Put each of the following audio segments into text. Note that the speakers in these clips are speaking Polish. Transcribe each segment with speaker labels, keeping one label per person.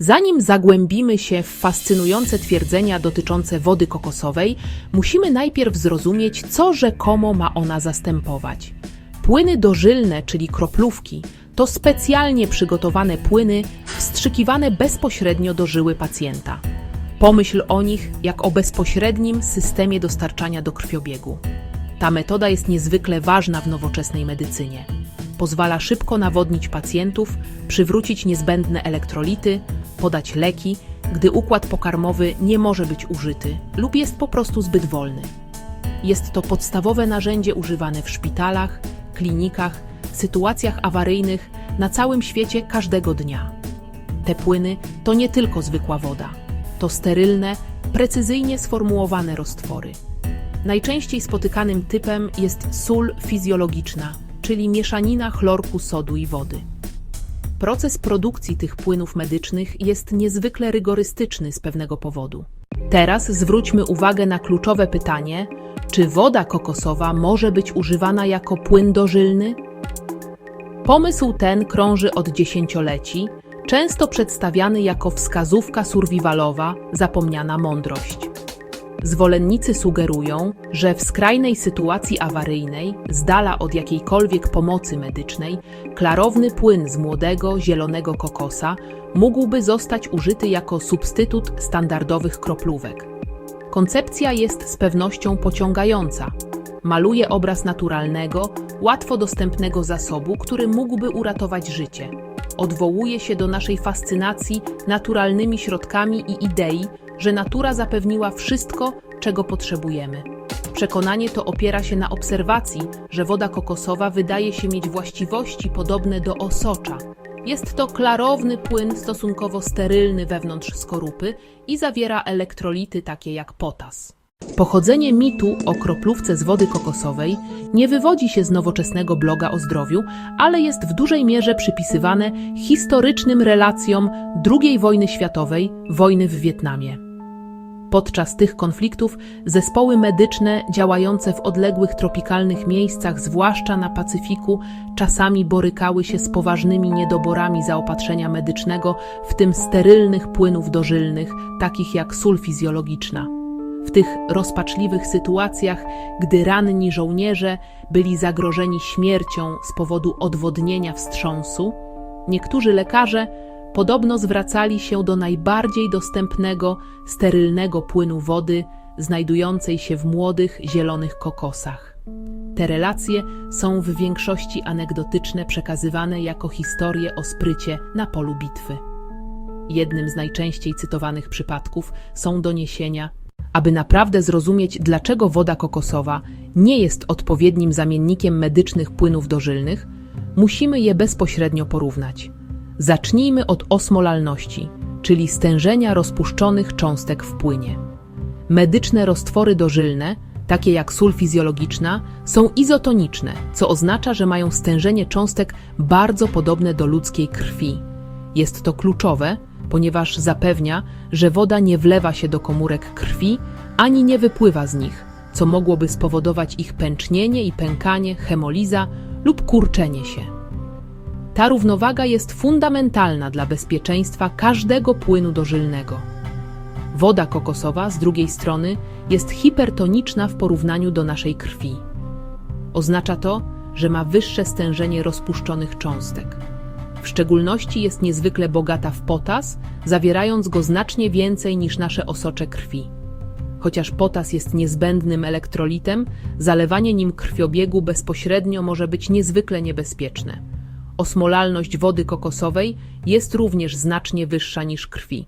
Speaker 1: Zanim zagłębimy się w fascynujące twierdzenia dotyczące wody kokosowej, musimy najpierw zrozumieć, co rzekomo ma ona zastępować. Płyny dożylne, czyli kroplówki, to specjalnie przygotowane płyny wstrzykiwane bezpośrednio do żyły pacjenta. Pomyśl o nich jak o bezpośrednim systemie dostarczania do krwiobiegu. Ta metoda jest niezwykle ważna w nowoczesnej medycynie. Pozwala szybko nawodnić pacjentów, przywrócić niezbędne elektrolity, podać leki, gdy układ pokarmowy nie może być użyty lub jest po prostu zbyt wolny. Jest to podstawowe narzędzie używane w szpitalach, klinikach, sytuacjach awaryjnych na całym świecie każdego dnia. Te płyny to nie tylko zwykła woda, to sterylne, precyzyjnie sformułowane roztwory. Najczęściej spotykanym typem jest sól fizjologiczna, czyli mieszanina chlorku, sodu i wody. Proces produkcji tych płynów medycznych jest niezwykle rygorystyczny z pewnego powodu. Teraz zwróćmy uwagę na kluczowe pytanie: czy woda kokosowa może być używana jako płyn dożylny? Pomysł ten krąży od dziesięcioleci, często przedstawiany jako wskazówka survivalowa, zapomniana mądrość. Zwolennicy sugerują, że w skrajnej sytuacji awaryjnej, z dala od jakiejkolwiek pomocy medycznej, klarowny płyn z młodego, zielonego kokosa mógłby zostać użyty jako substytut standardowych kroplówek. Koncepcja jest z pewnością pociągająca. Maluje obraz naturalnego, łatwo dostępnego zasobu, który mógłby uratować życie. Odwołuje się do naszej fascynacji naturalnymi środkami i idei, że natura zapewniła wszystko, czego potrzebujemy. Przekonanie to opiera się na obserwacji, że woda kokosowa wydaje się mieć właściwości podobne do osocza. Jest to klarowny płyn stosunkowo sterylny wewnątrz skorupy i zawiera elektrolity takie jak potas. Pochodzenie mitu o kroplówce z wody kokosowej nie wywodzi się z nowoczesnego bloga o zdrowiu, ale jest w dużej mierze przypisywane historycznym relacjom II wojny światowej, wojny w Wietnamie. Podczas tych konfliktów zespoły medyczne działające w odległych tropikalnych miejscach, zwłaszcza na Pacyfiku, czasami borykały się z poważnymi niedoborami zaopatrzenia medycznego, w tym sterylnych płynów dożylnych, takich jak sól fizjologiczna. W tych rozpaczliwych sytuacjach, gdy ranni żołnierze byli zagrożeni śmiercią z powodu odwodnienia wstrząsu, niektórzy lekarze podobno zwracali się do najbardziej dostępnego, sterylnego płynu wody znajdującej się w młodych, zielonych kokosach. Te relacje są w większości anegdotyczne, przekazywane jako historie o sprycie na polu bitwy. Jednym z najczęściej cytowanych przypadków są doniesienia, aby naprawdę zrozumieć, dlaczego woda kokosowa nie jest odpowiednim zamiennikiem medycznych płynów dożylnych, musimy je bezpośrednio porównać. Zacznijmy od osmolalności, czyli stężenia rozpuszczonych cząstek w płynie. Medyczne roztwory dożylne, takie jak sól fizjologiczna, są izotoniczne, co oznacza, że mają stężenie cząstek bardzo podobne do ludzkiej krwi. Jest to kluczowe, ponieważ zapewnia, że woda nie wlewa się do komórek krwi ani nie wypływa z nich, co mogłoby spowodować ich pęcznienie i pękanie, hemoliza lub kurczenie się. Ta równowaga jest fundamentalna dla bezpieczeństwa każdego płynu dożylnego. Woda kokosowa, z drugiej strony, jest hipertoniczna w porównaniu do naszej krwi. Oznacza to, że ma wyższe stężenie rozpuszczonych cząstek. W szczególności jest niezwykle bogata w potas, zawierając go znacznie więcej niż nasze osocze krwi. Chociaż potas jest niezbędnym elektrolitem, zalewanie nim krwiobiegu bezpośrednio może być niezwykle niebezpieczne. Osmolalność wody kokosowej jest również znacznie wyższa niż krwi.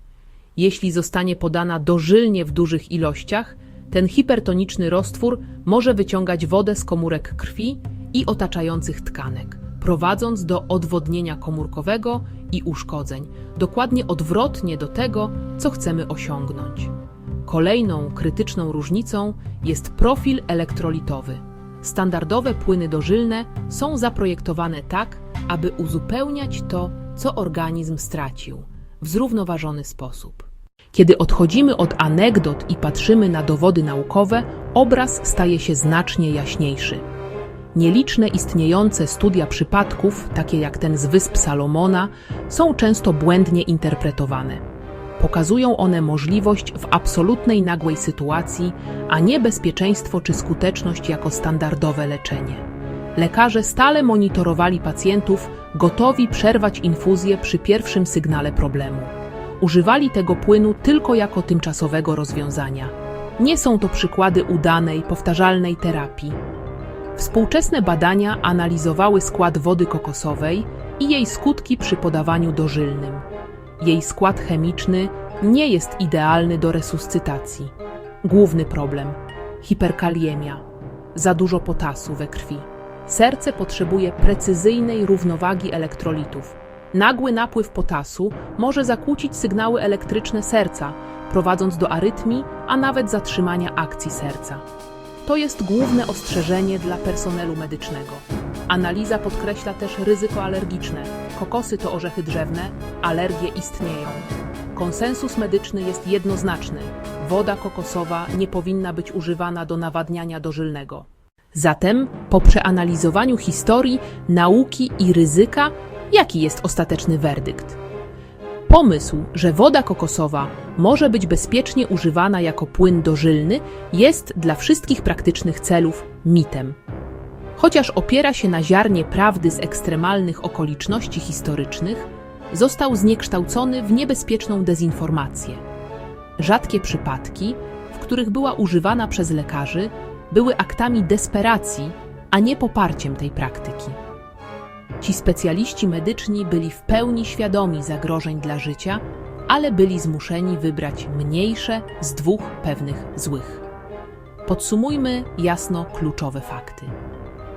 Speaker 1: Jeśli zostanie podana dożylnie w dużych ilościach, ten hipertoniczny roztwór może wyciągać wodę z komórek krwi i otaczających tkanek, prowadząc do odwodnienia komórkowego i uszkodzeń, dokładnie odwrotnie do tego, co chcemy osiągnąć. Kolejną krytyczną różnicą jest profil elektrolitowy. Standardowe płyny dożylne są zaprojektowane tak, aby uzupełniać to, co organizm stracił, w zrównoważony sposób. Kiedy odchodzimy od anegdot i patrzymy na dowody naukowe, obraz staje się znacznie jaśniejszy. Nieliczne istniejące studia przypadków, takie jak ten z Wysp Salomona, są często błędnie interpretowane. Pokazują one możliwość w absolutnej nagłej sytuacji, a nie bezpieczeństwo czy skuteczność jako standardowe leczenie. Lekarze stale monitorowali pacjentów, gotowi przerwać infuzję przy pierwszym sygnale problemu. Używali tego płynu tylko jako tymczasowego rozwiązania. Nie są to przykłady udanej, powtarzalnej terapii. Współczesne badania analizowały skład wody kokosowej i jej skutki przy podawaniu dożylnym. Jej skład chemiczny nie jest idealny do resuscytacji. Główny problem hiperkaliemia, za dużo potasu we krwi. Serce potrzebuje precyzyjnej równowagi elektrolitów. Nagły napływ potasu może zakłócić sygnały elektryczne serca, prowadząc do arytmii, a nawet zatrzymania akcji serca. To jest główne ostrzeżenie dla personelu medycznego. Analiza podkreśla też ryzyko alergiczne. Kokosy to orzechy drzewne, alergie istnieją. Konsensus medyczny jest jednoznaczny. Woda kokosowa nie powinna być używana do nawadniania dożylnego. Zatem, po przeanalizowaniu historii, nauki i ryzyka, jaki jest ostateczny werdykt? Pomysł, że woda kokosowa może być bezpiecznie używana jako płyn dożylny, jest dla wszystkich praktycznych celów mitem. Chociaż opiera się na ziarnie prawdy z ekstremalnych okoliczności historycznych, został zniekształcony w niebezpieczną dezinformację. Rzadkie przypadki, w których była używana przez lekarzy, były aktami desperacji, a nie poparciem tej praktyki. Ci specjaliści medyczni byli w pełni świadomi zagrożeń dla życia, ale byli zmuszeni wybrać mniejsze z dwóch pewnych złych. Podsumujmy jasno kluczowe fakty.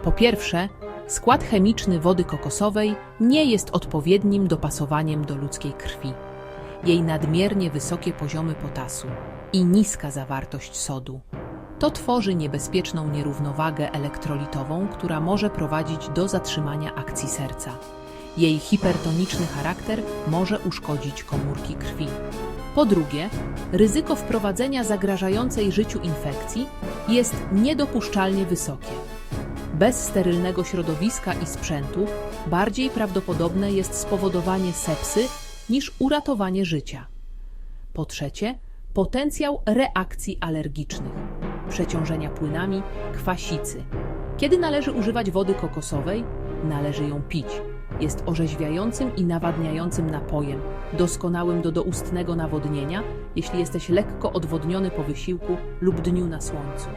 Speaker 1: Po pierwsze, skład chemiczny wody kokosowej nie jest odpowiednim dopasowaniem do ludzkiej krwi. Jej nadmiernie wysokie poziomy potasu i niska zawartość sodu to tworzy niebezpieczną nierównowagę elektrolitową, która może prowadzić do zatrzymania akcji serca. Jej hipertoniczny charakter może uszkodzić komórki krwi. Po drugie, ryzyko wprowadzenia zagrażającej życiu infekcji jest niedopuszczalnie wysokie. Bez sterylnego środowiska i sprzętu bardziej prawdopodobne jest spowodowanie sepsy niż uratowanie życia. Po trzecie, potencjał reakcji alergicznych, przeciążenia płynami, kwasicy. Kiedy należy używać wody kokosowej? Należy ją pić. Jest orzeźwiającym i nawadniającym napojem, doskonałym do doustnego nawodnienia, jeśli jesteś lekko odwodniony po wysiłku lub dniu na słońcu.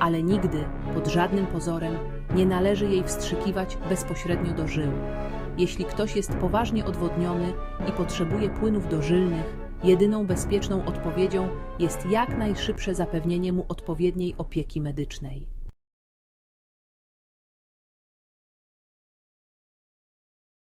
Speaker 1: Ale nigdy, pod żadnym pozorem, nie należy jej wstrzykiwać bezpośrednio do żył. Jeśli ktoś jest poważnie odwodniony i potrzebuje płynów dożylnych, Jedyną bezpieczną odpowiedzią jest jak najszybsze zapewnienie mu odpowiedniej opieki medycznej.